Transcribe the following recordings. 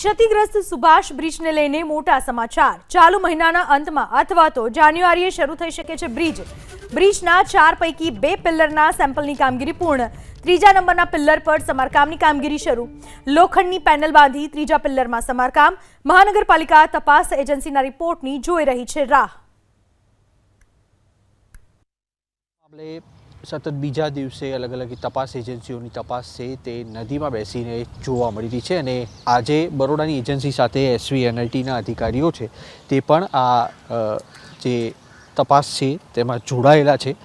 ક્ષતિગ્રસ્ત સુભાષ બ્રિજને લઈને મોટા સમાચાર. ચાલુ મહિનાના અંતમાં અથવા તો જાન્યુઆરીએ શરૂ થઈ શકે છે બ્રિજ. બ્રિજના ચાર પૈકી બે પિલ્લરના સેમ્પલની કામગીરી પૂર્ણ. ત્રીજા નંબરના પિલ્લર પર સમારકામની કામગીરી શરૂ. લોખંડની પેનલ બાંધી ત્રીજા પિલ્લરમાં સમારકામ. મહાનગરપાલિકા તપાસ એજન્સીના રિપોર્ટની જોઈ રહી છે રાહ. સતત બીજા દિવસે અલગ અલગ તપાસ એજન્સીઓની તપાસ છે તે નદીમાં બેસીને જોવા મળી રહી છે અને આજે બરોડાની એજન્સી સાથે એસવી એનઆઈટીના અધિકારીઓ છે તે પણ આ જે તપાસ છે તેમાં જોડાયેલા છે.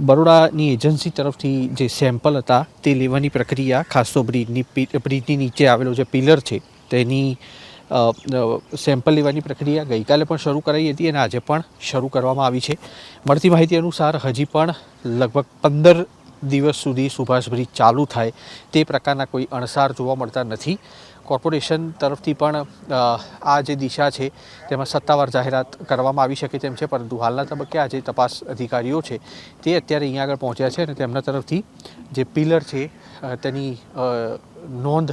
બરોડાની એજન્સી તરફથી જે સેમ્પલ હતા તે લેવાની પ્રક્રિયા ખાસ તો બ્રિજની બ્રિજની નીચે આવેલો જે પિલર છે તેની સેમ્પલ લેવાની પ્રક્રિયા ગઈકાલે પણ શરૂ કરાઈ હતી અને આજે પણ શરૂ કરવામાં આવી છે. મળતી માહિતી અનુસાર હજી પણ લગભગ પંદર દિવસ સુધી સુભાષ ચાલુ થાય તે પ્રકારના કોઈ અણસાર જોવા મળતા નથી. કોર્પોરેશન તરફથી પણ આ જે દિશા છે તેમાં સત્તાવાર જાહેરાત કરવામાં આવી શકે તેમ છે, પરંતુ હાલના તબક્કે આ જે તપાસ અધિકારીઓ છે તે અત્યારે અહીંયા આગળ પહોંચ્યા છે અને તેમના તરફથી જે પિલર છે તેની નોંધ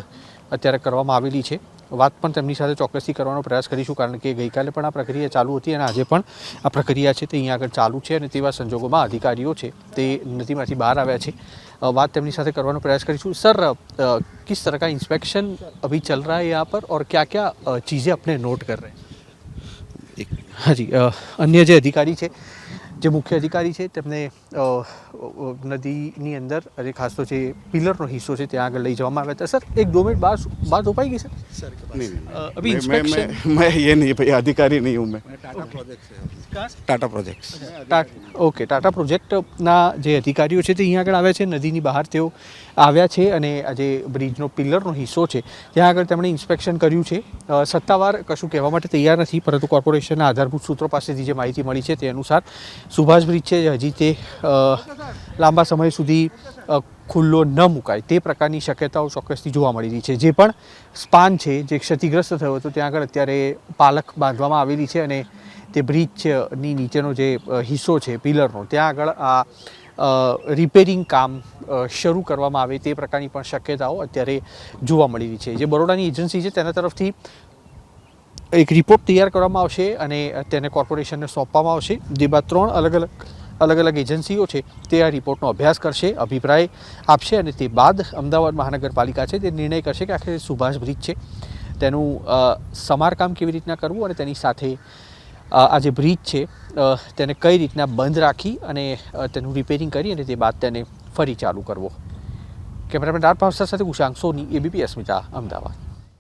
અત્યારે કરવામાં આવેલી છે. વાત પણ તેમની સાથે ચોક્કસથી કરવાનો પ્રયાસ કરીશું કારણ કે ગઈકાલે પણ આ પ્રક્રિયા ચાલુ હતી અને આજે પણ આ પ્રક્રિયા છે તે અહીંયા આગળ ચાલુ છે અને તેવા સંજોગોમાં અધિકારીઓ છે તે નદીમાંથી બહાર આવ્યા છે અ, વાત તેમની સાથે કરવાનો પ્રયાસ કરીશું સર અ, किस तरह का इंस्पेक्शन अभी चल रहा है यहाँ पर और क्या क्या अ, चीज़ें अपने नोट कर रहे हैं हाँ जी अ, અન્ય જે અધિકારી છે જે મુખ્ય અધિકારી છે તેમને અ, અ, નદીની અંદર અને ખાસ તો જે પિલરનો હિસ્સો છે ત્યાં આગળ લઈ જવામાં આવ્યા હતા સર એક દો મિનિટ બાદ બાદ हो पाएगी सर नहीं नहीं अ, अभी मैं, मैं, inspection- मैं, मैं ये नहीं भैया अधिकारी नहीं हूँ मैं टाटा प्रोजेक्ट्स ટા- ઓકે ટાટા પ્રોજેક્ટના જે અધિકારીઓ છે તે અહીંયા આગળ આવ્યા છે નદીની બહાર તેઓ આવ્યા છે અને આ જે બ્રિજનો પિલ્લરનો હિસ્સો છે ત્યાં આગળ તેમણે ઇન્સ્પેક્શન કર્યું છે અ, સત્તાવાર કશું કહેવા માટે તૈયાર નથી પરંતુ કોર્પોરેશનના આધારભૂત સૂત્રો પાસેથી જે માહિતી મળી છે તે અનુસાર સુભાષ બ્રિજ છે હજી તે લાંબા સમય સુધી ખુલ્લો ન મુકાય. તે પ્રકારની શક્યતાઓ ચોક્કસથી જોવા મળી રહી છે. જે પણ સ્પાન છે, જે ક્ષતિગ્રસ્ત થયો હતો, ત્યાં આગળ અત્યારે પાલક બાંધવામાં આવેલી છે અને તે બ્રિજની નીચેનો જે હિસ્સો છે, પિલરનો, ત્યાં આગળ આ રિપેરિંગ કામ શરૂ કરવામાં આવે તે પ્રકારની પણ શક્યતાઓ અત્યારે જોવા મળી રહી છે. જે બરોડાની એજન્સી છે, તેના તરફથી એક રિપોર્ટ તૈયાર કરવામાં આવશે અને તેને કોર્પોરેશનને સોંપવામાં આવશે. જે બાદ ત્રણ અલગ અલગ અલગ અલગ એજન્સીઓ છે તે આ રિપોર્ટનો અભ્યાસ કરશે, અભિપ્રાય આપશે અને તે બાદ અમદાવાદ મહાનગરપાલિકા છે તે નિર્ણય કરશે કે આખરે સુભાષ બ્રિજ છે. તેનું સમારકામ કેવી રીતના કરવું અને તેની સાથે આ જે બ્રિજ છે તેને કઈ રીતના બંધ રાખી અને તેનું રિપેરિંગ કરી અને તે બાદ તેને ફરી ચાલુ કરવો. કેમેરામેન રાત ભાવસા સાથે ઉષાંગ સોની એબીપી અસ્મિતા, અમદાવાદ.